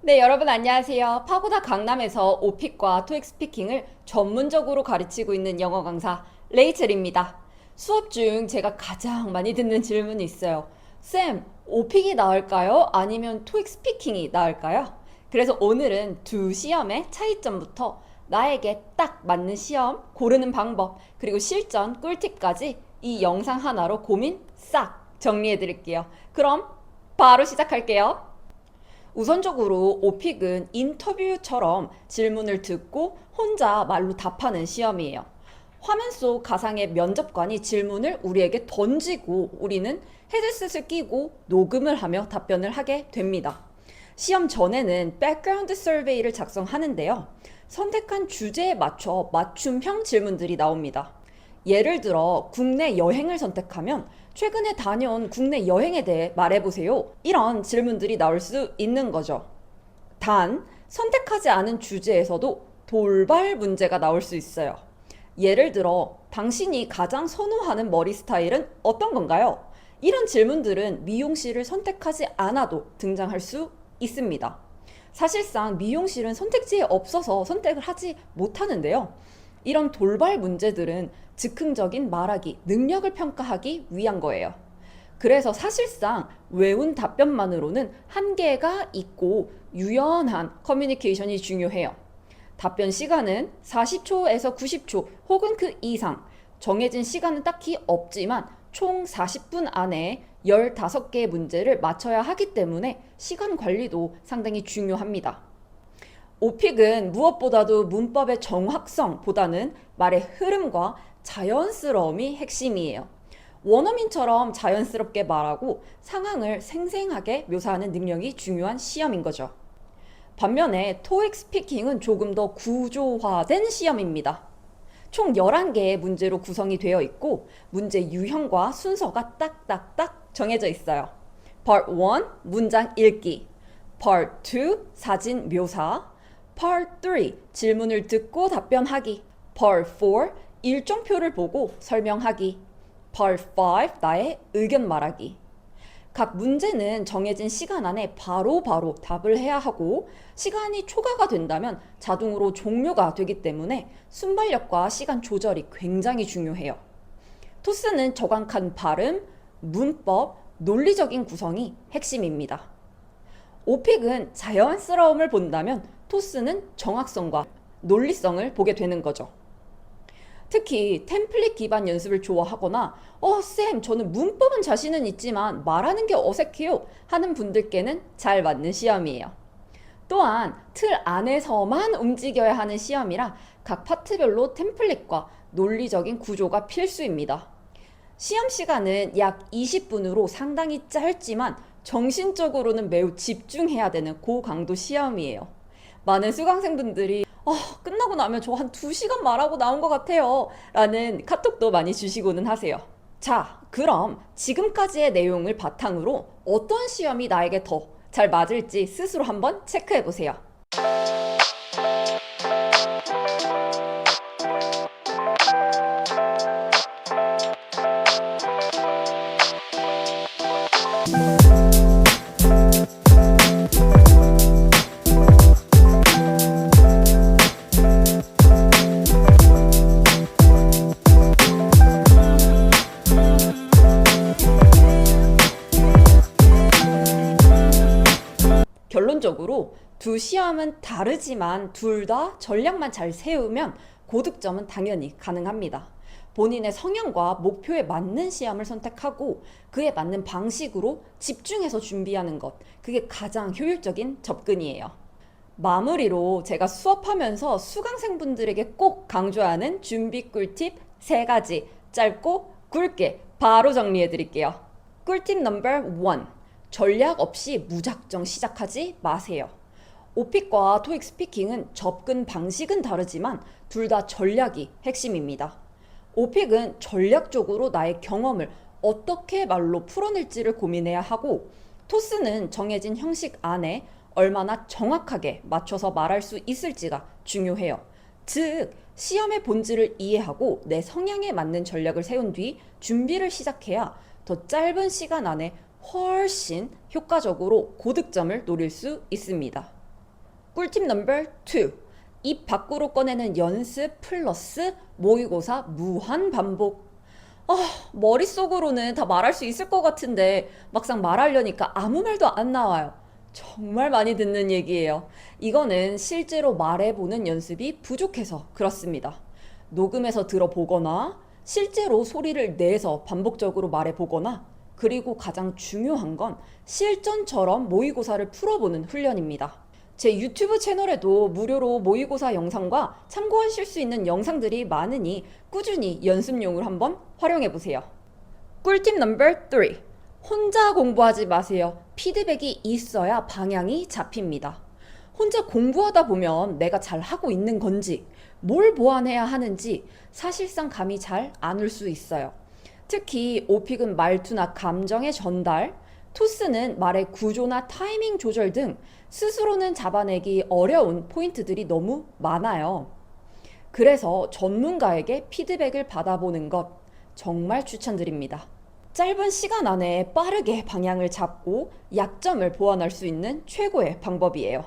네, 여러분 안녕하세요. 파고다 강남에서 오픽과 토익 스피킹을 전문적으로 가르치고 있는 영어 강사 레이첼입니다. 수업 중 제가 가장 많이 듣는 질문이 있어요. 쌤, 오픽이 나을까요? 아니면 토익 스피킹이 나을까요? 그래서 오늘은 두 시험의 차이점부터 나에게 딱 맞는 시험 고르는 방법, 그리고 실전 꿀팁까지 이 영상 하나로 고민 싹 정리해 드릴게요. 그럼 바로 시작할게요. 우선적으로 오픽은 인터뷰처럼 질문을 듣고 혼자 말로 답하는 시험이에요. 화면 속 가상의 면접관이 질문을 우리에게 던지고 우리는 헤드셋을 끼고 녹음을 하며 답변을 하게 됩니다. 시험 전에는 백그라운드 서베이를 작성하는데요. 선택한 주제에 맞춰 맞춤형 질문들이 나옵니다. 예를 들어 국내 여행을 선택하면 최근에 다녀온 국내 여행에 대해 말해보세요. 이런 질문들이 나올 수 있는 거죠. 단, 선택하지 않은 주제에서도 돌발 문제가 나올 수 있어요. 예를 들어, 당신이 가장 선호하는 머리 스타일은 어떤 건가요? 이런 질문들은 미용실을 선택하지 않아도 등장할 수 있습니다. 사실상 미용실은 선택지에 없어서 선택을 하지 못하는데요. 이런 돌발 문제들은 즉흥적인 말하기, 능력을 평가하기 위한 거예요. 그래서 사실상 외운 답변만으로는 한계가 있고 유연한 커뮤니케이션이 중요해요. 답변 시간은 40초에서 90초 혹은 그 이상 정해진 시간은 딱히 없지만 총 40분 안에 15개의 문제를 맞춰야 하기 때문에 시간 관리도 상당히 중요합니다. 오픽은 무엇보다도 문법의 정확성보다는 말의 흐름과 자연스러움이 핵심이에요. 원어민처럼 자연스럽게 말하고 상황을 생생하게 묘사하는 능력이 중요한 시험인 거죠. 반면에 토익 스피킹은 조금 더 구조화된 시험입니다. 총 11개의 문제로 구성이 되어 있고 문제 유형과 순서가 딱딱딱 정해져 있어요. Part 1 문장 읽기, Part 2 사진 묘사, Part 3 질문을 듣고 답변하기, Part 4 일정표를 보고 설명하기, Part 5 나의 의견 말하기. 각 문제는 정해진 시간 안에 바로바로 바로 답을 해야 하고 시간이 초과가 된다면 자동으로 종료가 되기 때문에 순발력과 시간 조절이 굉장히 중요해요. 토스는 정확한 발음, 문법, 논리적인 구성이 핵심입니다. 오픽은 자연스러움을 본다면 토스는 정확성과 논리성을 보게 되는 거죠. 특히 템플릿 기반 연습을 좋아하거나 어, 쌤, 저는 문법은 자신은 있지만 말하는 게 어색해요 하는 분들께는 잘 맞는 시험이에요. 또한 틀 안에서만 움직여야 하는 시험이라 각 파트별로 템플릿과 논리적인 구조가 필수입니다. 시험 시간은 약 20분으로 상당히 짧지만 정신적으로는 매우 집중해야 되는 고강도 시험이에요. 많은 수강생분들이 어, 끝나고 나면 저 한 2시간 말하고 나온 것 같아요. 라는 카톡도 많이 주시고는 하세요. 자, 그럼 지금까지의 내용을 바탕으로 어떤 시험이 나에게 더 잘 맞을지 스스로 한번 체크해 보세요. 결론적으로 두 시험은 다르지만 둘 다 전략만 잘 세우면 고득점은 당연히 가능합니다. 본인의 성향과 목표에 맞는 시험을 선택하고 그에 맞는 방식으로 집중해서 준비하는 것. 그게 가장 효율적인 접근이에요. 마무리로 제가 수업하면서 수강생분들에게 꼭 강조하는 준비 꿀팁 세 가지 짧고 굵게 바로 정리해 드릴게요. 꿀팁 넘버 원. 전략 없이 무작정 시작하지 마세요. 오픽과 토익 스피킹은 접근 방식은 다르지만 둘 다 전략이 핵심입니다. 오픽은 전략적으로 나의 경험을 어떻게 말로 풀어낼지를 고민해야 하고 토스는 정해진 형식 안에 얼마나 정확하게 맞춰서 말할 수 있을지가 중요해요. 즉, 시험의 본질을 이해하고 내 성향에 맞는 전략을 세운 뒤 준비를 시작해야 더 짧은 시간 안에 훨씬 효과적으로 고득점을 노릴 수 있습니다. 꿀팁 넘버 2. 입 밖으로 꺼내는 연습 플러스 모의고사 무한 반복. 아, 머릿속으로는 다 말할 수 있을 것 같은데 막상 말하려니까 아무 말도 안 나와요. 정말 많이 듣는 얘기예요. 이거는 실제로 말해보는 연습이 부족해서 그렇습니다. 녹음해서 들어보거나 실제로 소리를 내서 반복적으로 말해보거나 그리고 가장 중요한 건 실전처럼 모의고사를 풀어보는 훈련입니다. 제 유튜브 채널에도 무료로 모의고사 영상과 참고하실 수 있는 영상들이 많으니 꾸준히 연습용으로 한번 활용해 보세요. 꿀팁 넘버 3. 혼자 공부하지 마세요. 피드백이 있어야 방향이 잡힙니다. 혼자 공부하다 보면 내가 잘 하고 있는 건지, 뭘 보완해야 하는지 사실상 감이 잘 안 올 수 있어요. 특히 오픽은 말투나 감정의 전달, 토스는 말의 구조나 타이밍 조절 등 스스로는 잡아내기 어려운 포인트들이 너무 많아요. 그래서 전문가에게 피드백을 받아보는 것 정말 추천드립니다. 짧은 시간 안에 빠르게 방향을 잡고 약점을 보완할 수 있는 최고의 방법이에요.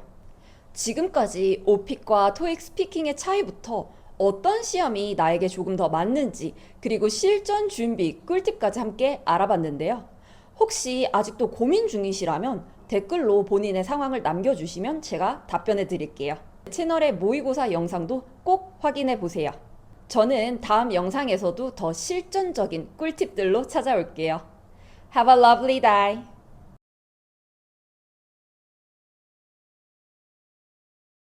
지금까지 오픽과 토익 스피킹의 차이부터 어떤 시험이 나에게 조금 더 맞는지 그리고 실전 준비 꿀팁까지 함께 알아봤는데요. 혹시 아직도 고민 중이시라면 댓글로 본인의 상황을 남겨주시면 제가 답변해 드릴게요. 채널의 모의고사 영상도 꼭 확인해 보세요. 저는 다음 영상에서도 더 실전적인 꿀팁들로 찾아올게요. Have a lovely day!